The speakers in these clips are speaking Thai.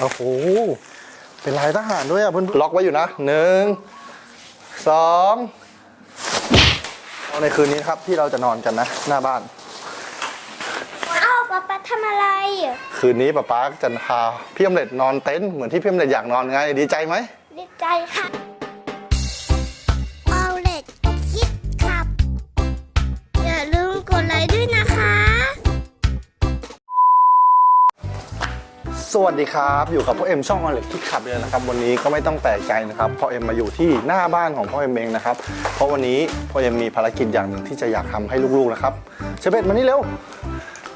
โอ้โห เป็นลายทหารด้วยอะเพื่อนล็อกไว้อยู่นะหนึ่งสองเอาในคืนนี้นะครับที่เราจะนอนกันนะ หน้าบ้าน อ้าวป๊าป๊าทำอะไรอะคืนนี้ป๊าป๊าจะพาพี่อมเล็ดนอนเต็นท์เหมือนที่พี่อมเล็ดอยากนอนไงดีใจไหมดีใจค่ะ สวัสดีครับ อยู่กับพ่อเอ็มช่องอเล็กที่ขับเลยนะครับ วันนี้ก็ไม่ต้องแปลกใจนะครับพ่อเอ็มมาอยู่ที่หน้าบ้านของพ่อเอ็มเองนะครับเพราะวันนี้พ่อเอ็มมีภารกิจอย่างหนึ่งที่จะอยากทำให้ลูกๆนะครับเชเบตมานี่เร็ว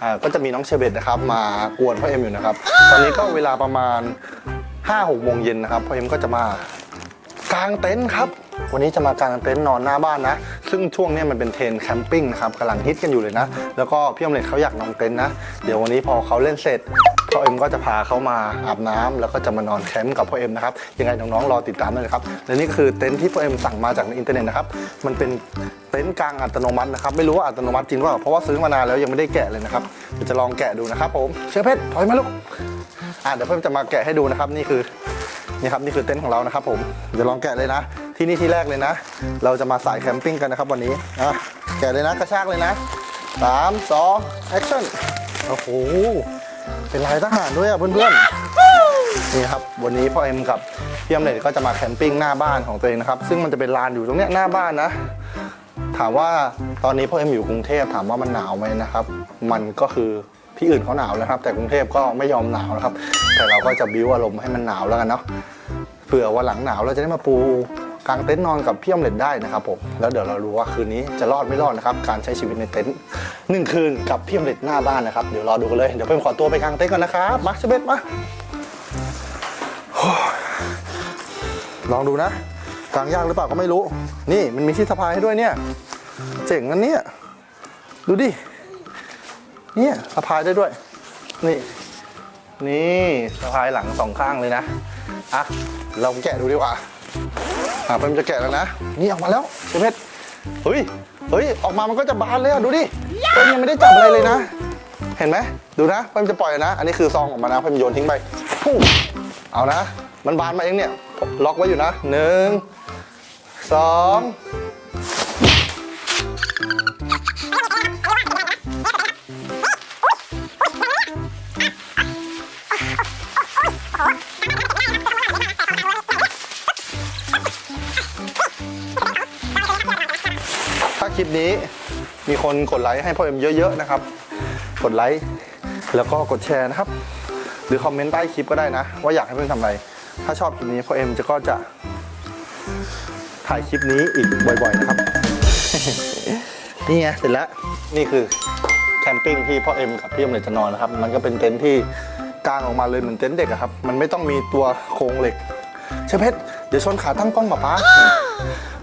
อ่าก็จะมีน้องเชเบตนะครับมากวนพ่อเอ็มอยู่นะครับตอนนี้ก็เวลาประมาณ5 6โมงเย็นนะครับพ่อเอ็มก็จะมากางเต็นท์ครับวันนี้จะมากางเต็นท์นอนหน้าบ้านนะ ซึ่งช่วงนี้มันเป็นเทรนแคมปิ้งนะครับกำลังฮิตกันอยู่เลยนะ แล้วก็พี่อมเล็ตเขาอยากนอนเต็นท์นะ เดี๋ยววันนี้พอเขาเล่นเสร็จ พ่อเอ็มก็จะพาเขามาอาบน้ำแล้วก็จะมานอนแคมป์กับพ่อเอ็มนะครับยังไงน้องๆรอติดตามด้วยนะครับและนี่ก็คือเต็นท์ที่พ่อเอ็มสั่งมาจากในอินเทอร์เน็ตนะครับมันเป็นเต็นท์กลางอัตโนมัตินะครับไม่รู้ว่าอัตโนมัติจริงหรือเปล่าเพราะว่าซื้อมานานแล้วยังไม่ได้แกะเลยนะครับเดี๋ยวจะลองแกะดูนะครับผมเชื้อเพชรถอยมาลูกอะเดี๋ยวเพิ่มจะมาแกะให้ดูนะครับนี่คือนี่ครับนี่คือเต็นท์ของเรานะครับผมเดี๋ยวลองแกะเลยนะที่นี่ที่แรกเลยนะ เราจะมาสายแคมปิ้งกันนะครับวันนี้อะแกะเลยนะกระชากเลยนะสามสองแอคชั่นโอ้โห เป็นลายทหารด้วยอะเพื่อนๆนี่ครับวันนี้พ่อเอ็มกับพี่อมเล็ตก็จะมาแคมปิ้งหน้าบ้านของตัวเองนะครับซึ่งมันจะเป็นลานอยู่ตรงเนี้ยหน้าบ้านนะ ถามว่าตอนนี้พ่อเอ็มอยู่กรุงเทพถามว่ามันหนาวไหมนะครับ มันก็คือที่อื่นเขาหนาวนะครับ แต่กรุงเทพก็ไม่ยอมหนาวนะครับ แต่เราก็จะบิ้วอารมณ์ให้มันหนาวแล้วกันเนาะเผื่อวันหลังหนาวเราจะได้มาปู กางเต็นท์นอนกับพี่อมเล็ตได้นะครับผมแล้วเดี๋ยวเรารู้ว่าคืนนี้จะรอดไม่รอดนะครับการใช้ชีวิตในเต็นท์หนึ่งคืนกับพี่อมเล็ตหน้าบ้านนะครับเดี๋ยวรอดูกันเลยเดี๋ยวเพิ่มขอตัวไปกางเต็นท์ก่อนนะครับมาเชเบตมาลองดูนะกางยากหรือเปล่าก็ไม่รู้ นี่มันมีที่สะพายให้ด้วยเนี่ย เจ๋งนั่นเนี่ยดูดิเนี่ยสะพายได้ด้วย นี่ นี่สะพายหลังสองข้างเลยนะอะเราแกะดูดีกว่า อะเพิ่มจะแกะแล้วนะ นี่ออกมาแล้วเชฟเพชรเฮ้ยเฮ้ยออกมามันก็จะบานเลยอะดูดิเพิ่มยังไม่ได้จับอะไรเลยนะ เห็นไหมดูนะเพิ่มจะปล่อยนะ อันนี้คือซองออกมานะเพิ่มโยนทิ้งไปฟู่เอานะ มันบานมาเองเนี่ยล็อกไว้อยู่นะหนึ่งสอง ลิปนี้ มีคนกดไลค์ให้พ่อเอ็มเยอะๆนะครับ กดไลค์แล้วก็กดแชร์นะครับ หรือคอมเมนต์ใต้คลิปก็ได้นะ ว่าอยากให้เพื่อนทำอะไร ถ้าชอบคลิปนี้พ่อเอ็มจะก็จะถ่ายคลิปนี้อีกบ่อยๆนะครับ นี่ไงเสร็จแล้ว นี่คือแคมปิ้งที่พ่อเอ็มกับพี่เอ็มเลยจะนอนนะครับ มันก็เป็นเต็นท์ที่กางออกมาเลยเหมือนเต็นท์เด็กอะครับ มันไม่ต้องมีตัวโครงเหล็กเชฟเพชรเดี๋ยวชนขาตั้งกล้องป๊าป๊า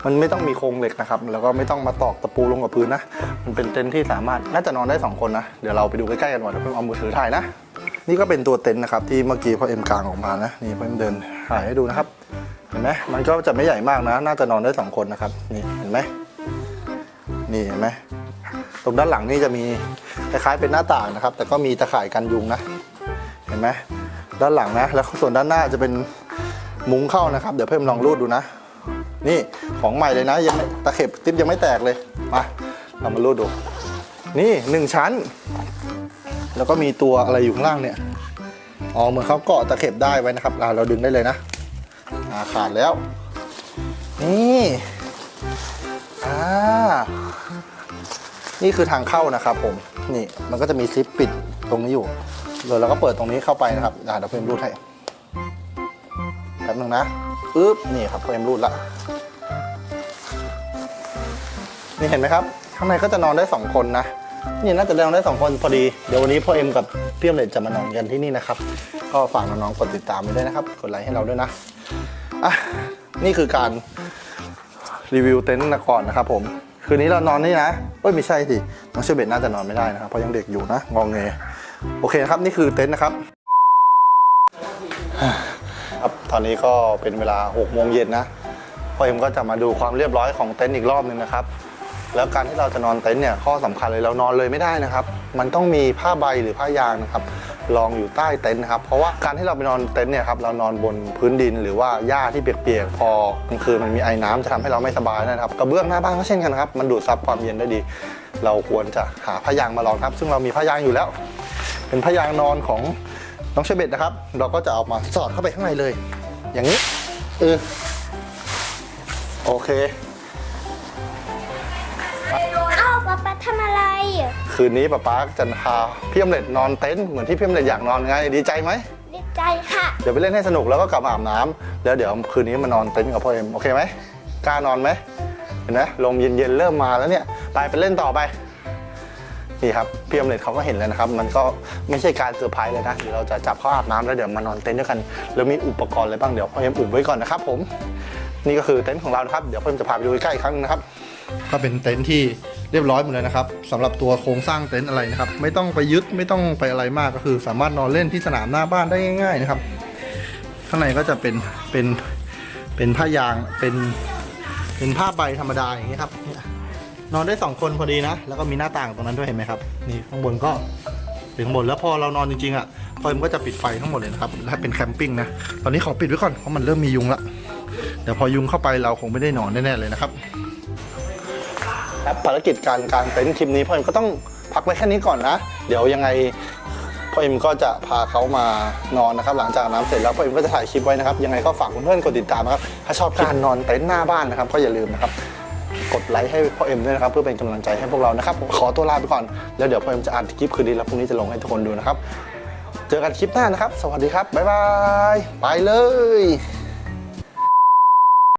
มันไม่ต้องมีโครงเหล็กนะครับ แล้วก็ไม่ต้องมาตอกตะปูลงกับพื้นนะ มันเป็นเต็นท์ที่สามารถน่าจะนอนได้สองคนนะ เดี๋ยวเราไปดูใกล้ๆกันก่อนเดี๋ยวเพิ่มเอามือถือถ่ายนะ นี่ก็เป็นตัวเต็นท์นะครับที่เมื่อกี้พ่อเอ็มกลางออกมานะ นี่พอเพิ่มเดินถ่ายให้ดูนะครับ เห็นไหมมันก็จะไม่ใหญ่มากนะ น่าจะนอนได้สองคนนะครับ นี่เห็นไหมนี่เห็นไหมตรงด้านหลังนี่จะมีคล้ายๆเป็นหน้าต่างนะครับ แต่ก็มีตะข่ายกันยุงนะ เห็นไหมด้านหลังนะ แล้วส่วนด้านหน้าจะเป็นมุ้งเข้านะครับ เดี๋ยวเพิ่มลองรูดดูนะ นี่ของใหม่เลยนะยังไม่ตะเข็บติ๊บยังไม่แตกเลยมาเรามารูดดู นี่หนึ่งชั้น แล้วก็มีตัวอะไรอยู่ข้างล่างเนี่ยอ๋อเหมือนเขาเกาะตะเข็บได้ไว้นะครับอ่าเราดึงได้เลยนะอาขาดแล้ว นี่อ่านี่คือทางเข้านะครับผมนี่มันก็จะมีซิปปิดตรงนี้อยู่เดี๋ยวเราก็เปิดตรงนี้เข้าไปนะครับอ่าเดี๋ยวเพิ่มรูดให้แป๊บนึงนะ อึ๊บนี่ครับเพิ่มรูดละนี่เห็นไหมครับ ข้างในก็จะนอนได้สองคนนะนี่น่าจะนอนได้สองคนพอดี เดี๋ยววันนี้พ่อเอ็มกับพี่เอ็มเลยจะมานอนกันที่นี่นะครับ ก็ฝากน้องๆกดติดตามไปด้วยนะครับ กดไลค์ให้เราด้วยนะอะนี่คือการรีวิวเต็นท์ก่อนนะครับผมคืนนี้เรานอนนี่นะเอ้ยไม่ใช่สิน้องเชอร์เบตน่าจะนอนไม่ได้นะครับเพราะยังเด็กอยู่นะงองเงโอเคนะครับนี่คือเต็นท์นะครับ ตอนนี้ก็เป็นเวลา6โมงเย็นนะพ่อเอ็มก็จะมาดูความเรียบร้อยของเต็นท์อีกรอบหนึ่งนะครับ แล้วการที่เราจะนอนเต็นท์เนี่ยข้อสำคัญเลยเรานอนเลยไม่ได้นะครับ มันต้องมีผ้าใบหรือผ้ายางนะครับลองอยู่ใต้เต็นท์นะครับ เพราะว่าการที่เราไปนอนเต็นท์เนี่ยครับเรานอนบนพื้นดินหรือว่าหญ้าที่เปียกๆพอกลางคืนมันมีไอ้น้ำจะทำให้เราไม่สบายนะครับกระเบื้องหน้าบ้านก็เช่นกันครับมันดูดซับความเย็นได้ดี เราควรจะหาผ้ายางมาลองครับ ซึ่งเรามีผ้ายางอยู่แล้ว เป็นผ้ายางนอนของ น้องเชเบตนะครับ เราก็จะเอามาสอดเข้าไปข้างในเลย อย่างนี้เออโอเคอ้าวป๊าป๊าทำอะไรอะคืนนี้ป๊าป๊าจะพาพี่อมเล็ดนอนเต็นท์เหมือนที่พี่อมเล็ดอยากนอนไงดีใจไหมดีใจค่ะเดี๋ยวไปเล่นให้สนุกแล้วก็กลับมาอาบน้ำแล้วเดี๋ยวคืนนี้มานอนเต็นท์กับพ่อเอ็มโอเคไหมกล้านอนไหมเห็นไหมลมเย็นๆเริ่มมาแล้วเนี่ยไปไปเล่นต่อไป นี่ครับพี่อมเล็ดเขาก็เห็นแล้วนะครับ มันก็ไม่ใช่การเซอร์ไพรส์เลยนะเดี๋ยวเราจะจับเขาอาบน้ำแล้วเดี๋ยวมานอนเต็นท์ด้วยกัน แล้วมีอุปกรณ์อะไรบ้างเดี๋ยวพ่อเอ็มอุบไว้ก่อนนะครับ ผม นี่ก็คือเต็นท์ของเรานะครับ เดี๋ยวพ่อเอ็มจะพาไปดูใกล้ๆอีกครั้งนึงนะครับ ก็เป็นเต็นท์ที่เรียบร้อยหมดเลยนะครับสำหรับตัวโครงสร้างเต็นท์อะไรนะครับ ไม่ต้องไปยึดไม่ต้องไปอะไรมากก็คือ สามารถนอนเล่นที่สนามหน้าบ้านได้ง่าย ๆ นะครับ ข้างในก็จะเป็นเป็นเป็นผ้ายางเป็นเป็นผ้าใบธรรมดาอย่างนี้ครับเนี่ย นอนได้สองคนพอดีนะ แล้วก็มีหน้าต่างตรงนั้นด้วยเห็นไหมครับ นี่ข้างบนก็เป็นข้างบนแล้วพอเรานอนจริงๆอะพอเอ็มก็จะปิดไฟทั้งหมดเลยนะครับถ้าเป็นแคมปิ้งนะ ตอนนี้ขอปิดไว้ก่อนเพราะมันเริ่มมียุงละเดี๋ยวพอยุงเข้าไปเราคงไม่ได้นอนแน่ๆเลยนะครับครับภารกิจการกางเต็นท์คลิปนี้พ่อเอ็มก็ต้องพักไว้แค่นี้ก่อนนะ เดี๋ยวยังไงพ่อเอ็มก็จะพาเขามานอนนะครับ หลังจากน้ำเสร็จแล้วพ่อเอ็มก็จะถ่ายคลิปไว้นะครับ ยังไงก็ฝากเพื่อนๆกดติดตามนะครับ ถ้าชอบการนอนเต็นท์หน้าบ้านนะครับ ก็อย่าลืมนะครับ กดไลค์ให้พ่อเอ็มด้วยนะครับเพื่อเป็นกำลังใจให้พวกเรานะครับขอตัวลาไปก่อนแล้วเดี๋ยวพ่อเอ็มจะอ่านคลิปคืนนี้แล้วพรุ่งนี้จะลงให้ทุกคนดูนะครับ เจอกันคลิปหน้านะครับ สวัสดีครับบ๊ายบายไปเลย